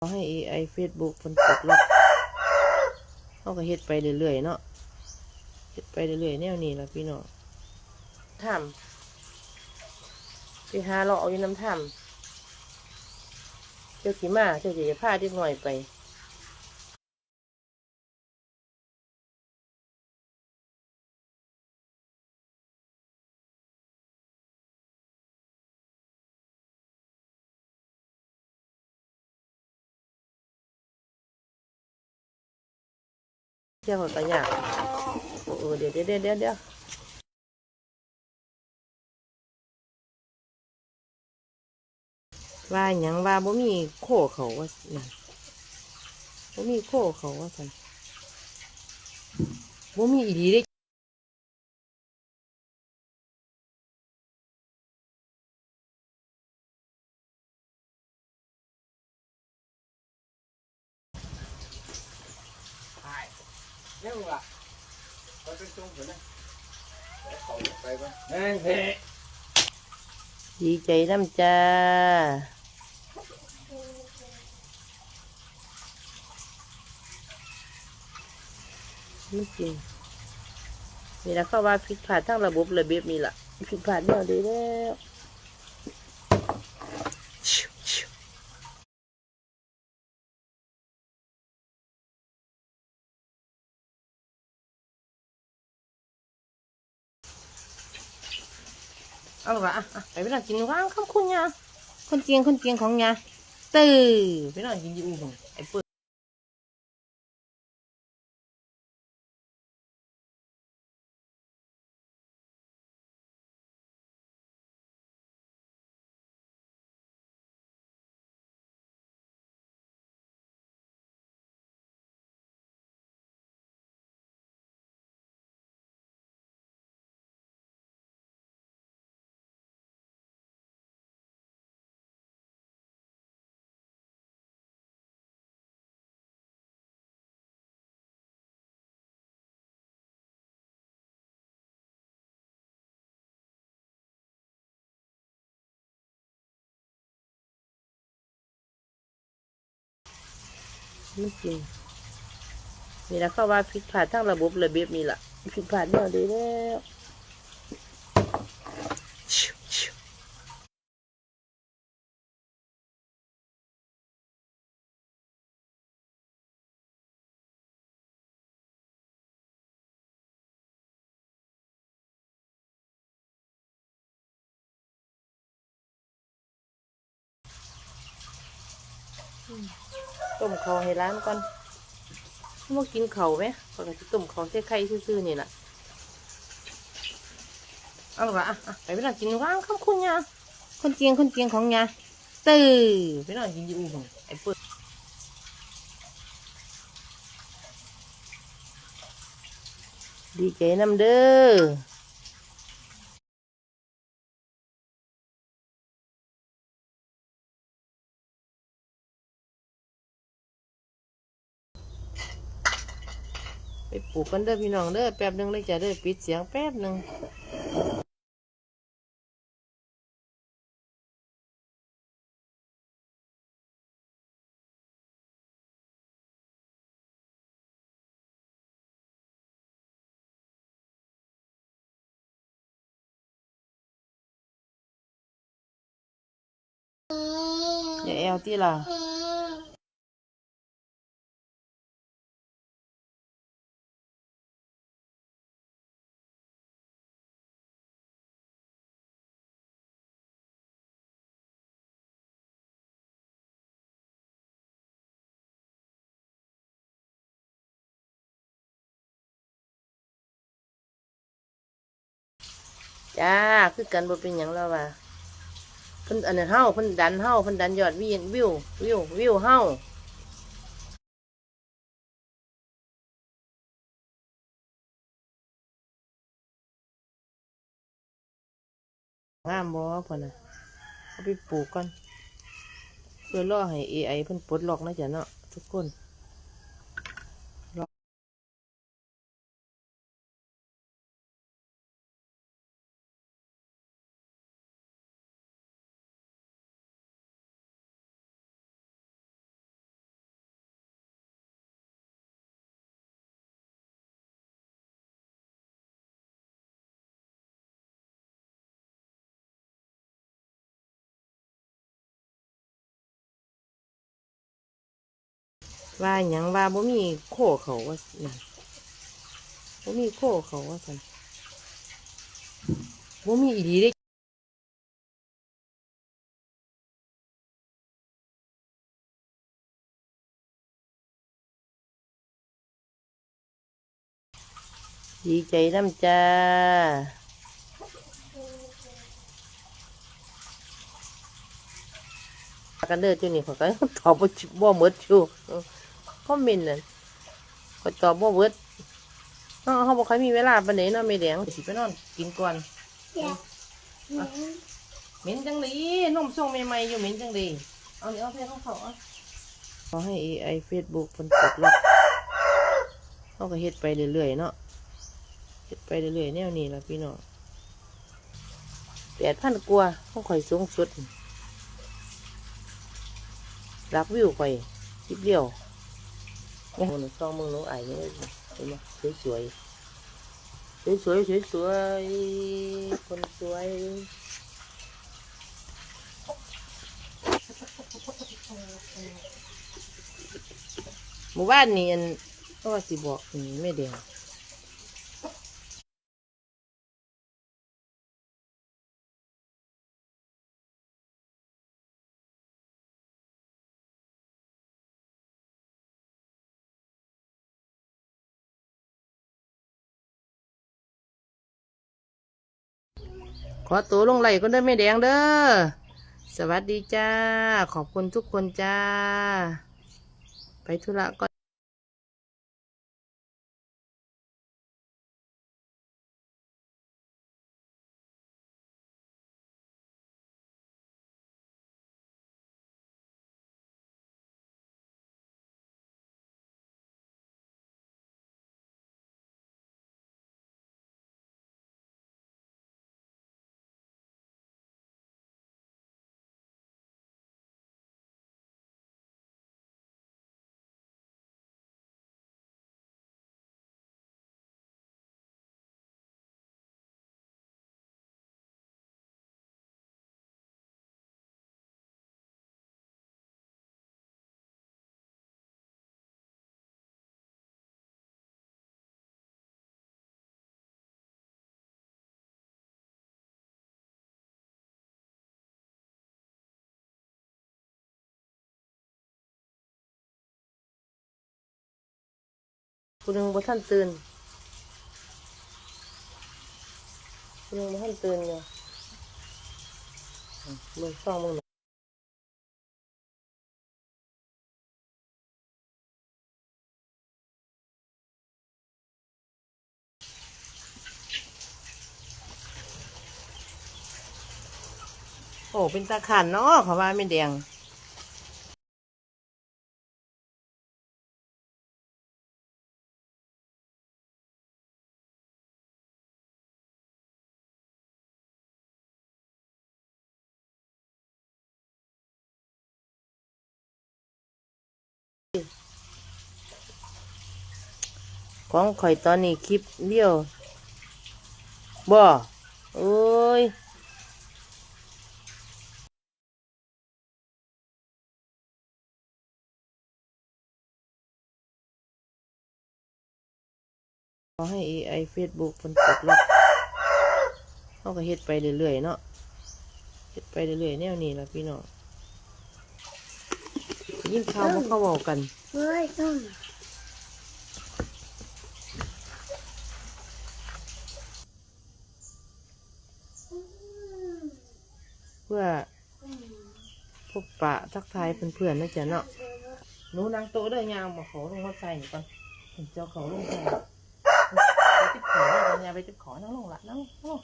ขอให้ AI Facebook มันปลดล็อกเขาก็เฮ็ดไปเรื่อยๆเนาะเฮ็ดไปเรื่อยๆแนวนี้ละพี่น้องถ้ำไปหาเลาะเอาอยู่น้ำถ้ำเจ้าขี่มาเจ้าสิจะพาเด็กน้อยไป ที่ยวกันไปยากโอ้เดี๋ยวเดี๋ยวเดี๋ยวเดี๋ยวเดี๋ยวว่าหยังว่าบ่มีโคเขาว่านั่นบ่มีโคเขาว่าสันบ่มีอีหลีเด้ ยังล่ะไปเป็นจุงเถอะนะเขาไปปะนั่นเพดีใจน้ำจ้าไม่จริงนี่ละเขาว่าผิดพลาดทั้งระบบระเบียบนี่ล่ะผิดพลาดเดียวเดียวแล้ว เอาละอะอะไปไปนั่งกินว้างคำคุณยาคนเกียงคนเกียงของยาตื่นไปนั่งกินอยูของ มันจริงนี่ละเขาว่าผิดพลาดทั้งระบบระเบียบนี่ละผิดพลาดเดียวเดียวแล้วชิวชิว ต้มข้าให้ร้านก่อนมากินเขาไหมปกติต้มข้าใส่ไข่ซื่อๆนี่แหละเอาละอะไปไปนั่งกินว่างคำคุณยาคนเกียงคนเกียงของยาตื่นไปนั่งกินยูหงไอ้เปิดดีใจน้ำเด้อ ไปปลูกกันเด้อพี่น้องเด้อแป๊บหนึงเลยจ้ะเด้อปิดเสียงแป๊บหนึงอย่าแอลที่ล่ะ จ้าคือกันบ่เป็นหยังแล้วว่ะเพิ่นอันนั้นเฮาเพิ่นดันเฮาเพิ่นดันยอดวิววิววิววิวเฮางามบ่พ่นน่ะเอาไปปลูกก่อนเพื่อรอให้ AI เพิ่นปลดล็อกนะจ๊ะเนาะทุกคน ว่าหยังว่าบ่มีโคเขาว่านั่นบ่มีโคเขาว่าซั่นบ่มีอีหลีเด้ดีใจน้ำจ้ากันเด้อจุนี่เขาก็ตอบบ่บ่หมดอยู่ คอมเมนต์นั่นเขาตอบบ่เบิดเนาะเขาบอกใครมีเวลาปานไหนเนาะไม่แดงสิไปนอนกินก่อนเหม็นจังเลยนมส่งใหม่ๆอยู่เหม็นจังเลยเอาเดี๋ยวเอาเพลงของเขาเอาขอให้ AI Facebook เพิ่นกดล็อกเขาก็เฮ็ดไปเรื่อยๆเนาะเฮ็ดไปเรื่อยๆแนวนี้ล่ะพี่น้องแปดพันกว่าเขาข่อยสูงสุดรักวิวไปคลิปเดียว โอ้โหหนูซองมึงหนูไอ้เนี่ยเห็นไหมสวยสวยสวยสวยสวยสวยคนสวยหมู่บ้านนี่อันก็ว่าสิบอกนี่ไม่เดียว ขอตัวลงไหลก็ได้ไม่แดงเด้อ สวัสดีจ้า ขอบคุณทุกคนจ้า ไปธุระก่อน คุณนึงบ่ท่านตื่นคุณนึงบ่ท่านตื่นเนี่ยมึงซ่องมึงหน่อยโอ้เป็นตาขันเนาะเขาว่าไม่แดง ของข่อยตอนนี้คลิปเดียวบ่โอ้ยขอให้ AI Facebook เพิ่นกดล็อกเขาก็เฮ็ดไปเรื่อยๆเนาะเฮ็ดไปเรื่อยๆแนวนี้ละพี่น้องยินข่าวพวกเขาบอกกันเฮ้ยต้น เพื่อพบปะทักทายเพื่อนๆนะจ๊ะเนาะหนูนั่งโต๊ะเด้อยางมาขอลงมาใส่ก่อนเจ้าเขาลงใส่ไปติดขอได้ปัญญาไปติดขอนั่งลงละนั่งลง